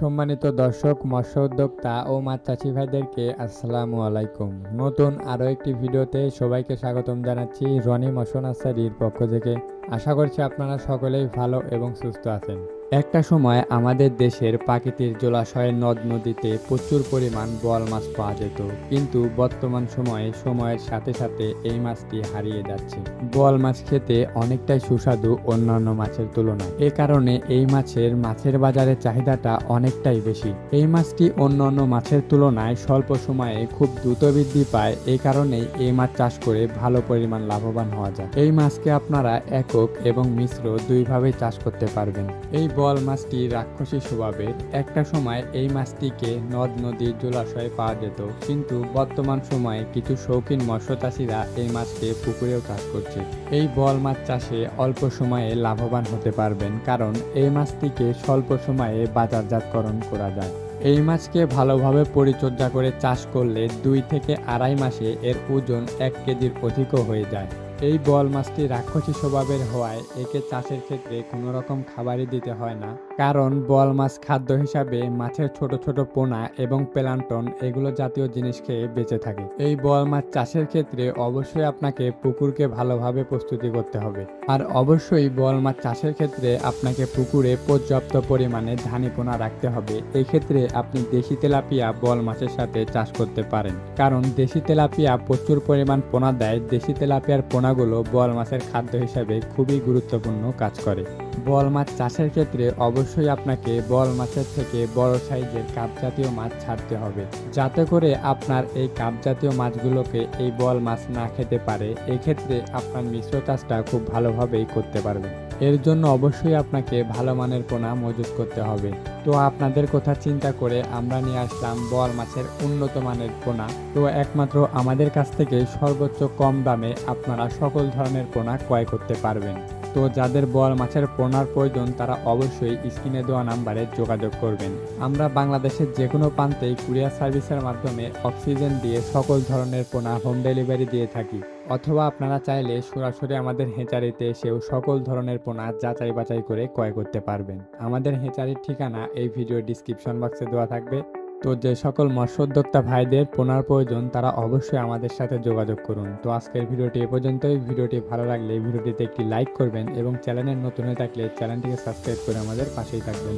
সম্মানিত দর্শক মৎস্য উদ্যোক্তা ও মাছ চাষি ভাইদেরকে আসসালামু আলাইকুম। নতুন আরও একটি ভিডিওতে সবাইকে স্বাগতম জানাচ্ছি রনি মশন আসারির পক্ষ থেকে। আশা করছি আপনারা সকলেই ভালো এবং সুস্থ আছেন। একটা সময় আমাদের দেশের প্রাকৃতিক জলাশয়ের নদ নদীতে প্রচুর পরিমাণ বোয়াল মাছ পাওয়া যেত। কিন্তু বর্তমান সময়ে সময়ের সাথে সাথে এই মাছটি হারিয়ে যাচ্ছে। বোয়াল মাছ খেতে অনেকটাই সুস্বাদু অন্যান্য মাছের তুলনায়। এ কারণে এই মাছের মাছের বাজারে চাহিদাটা অনেকটাই বেশি। এই মাছটি অন্যান্য মাছের তুলনায় স্বল্প সময়ে খুব দ্রুত বৃদ্ধি পায়। এই কারণেই এই মাছ চাষ করে ভালো পরিমাণ লাভবান হওয়া যায়। এই মাছকে আপনারা একক এবং মিশ্র দুইভাবে চাষ করতে পারবেন। এই বল মাছটি রাক্ষসী স্বভাবের। একটা সময় এই মাছটিকে নদ নদী জলাশয়ে পাওয়া যেত। কিন্তু বর্তমান সময়ে কিছু শৌখিন মৎস্য চাষিরা এই মাছকে পুকুরেও চাষ করছে। এই বল মাছ চাষে অল্প সময়ে লাভবান হতে পারবেন, কারণ এই মাছটিকে স্বল্প সময়ে বাজারজাতকরণ করা যায়। এই মাছকে ভালোভাবে পরিচর্যা করে চাষ করলে দুই থেকে আড়াই মাসে এর ওজন এক কেজির অধিকও হয়ে যায়। এই বল মাছটি রাক্ষসী স্বভাবের হওয়ায় একে চাষের ক্ষেত্রে কোনো রকম খাবারই দিতে হয় না। কারণ বল মাছ খাদ্য হিসাবে মাছের ছোট ছোট পোনা এবং প্লান্টন এগুলো জাতীয় জিনিস খেয়ে বেঁচে থাকে। এই বল মাছ চাষের ক্ষেত্রে অবশ্যই আপনাকে পুকুরকে ভালোভাবে প্রস্তুতি করতে হবে। আর অবশ্যই বল মাছ চাষের ক্ষেত্রে আপনাকে পুকুরে পর্যাপ্ত পরিমাণে ধানি পোনা রাখতে হবে। এই ক্ষেত্রে আপনি দেশি তেলাপিয়া বল মাছের সাথে চাষ করতে পারেন। কারণ দেশি তেলাপিয়া প্রচুর পরিমাণ পোনা দেয়। দেশি তেলাপিয়ার পোনাগুলো বল মাছের খাদ্য হিসাবে খুবই গুরুত্বপূর্ণ কাজ করে। বল মাছ চাষের ক্ষেত্রে অবশ্যই আপনাকে বল মাছের থেকে বড় সাইজের কাপ জাতীয় মাছ ছাড়তে হবে। যাতে করে আপনার এই কাপ জাতীয় মাছগুলোকে এই বল মাছ না খেতে পারে, এক্ষেত্রে আপনার মিশ্র চাষটা খুব ভালোভাবেই করতে পারবেন। এর জন্য অবশ্যই আপনাকে ভালো মানের পোনা মজুত করতে হবে। তো আপনাদের কথা চিন্তা করে আমরা নিয়ে আসলাম বল মাছের উন্নত মানের পোনা। তো একমাত্র আমাদের কাছ থেকে সর্বোচ্চ কম দামে আপনারা সকল ধরনের পোনা ক্রয় করতে পারবেন। তো যাদের বল মাছের পোনার প্রয়োজন তারা অবশ্যই স্ক্রিনে দেওয়া নাম্বারে যোগাযোগ করবেন। আমরা বাংলাদেশের যে কোনো প্রান্তেই কুরিয়ার সার্ভিসের মাধ্যমে অক্সিজেন দিয়ে সকল ধরনের পোনা হোম ডেলিভারি দিয়ে থাকি। অথবা আপনারা চাইলে সরাসরি আমাদের হেঁচারিতে এসেও সকল ধরনের পোনা যাচাই বাছাই করে ক্রয় করতে পারবেন। আমাদের হেঁচারির ঠিকানা এই ভিডিও ডিসক্রিপশন বক্সে দেওয়া থাকবে। তো যে সকল মৎস্য উদ্যোক্তা ভাইদের পোনার প্রয়োজন, তারা অবশ্যই আমাদের সাথে যোগাযোগ করুন। তো আজকের ভিডিওটি এ পর্যন্তই। ভিডিওটি ভালো লাগলে ভিডিওটিতে একটি লাইক করবেন এবং চ্যানেলের নতুন হয়ে থাকলে চ্যানেলটিকে সাবস্ক্রাইব করে আমাদের পাশেই থাকবেন।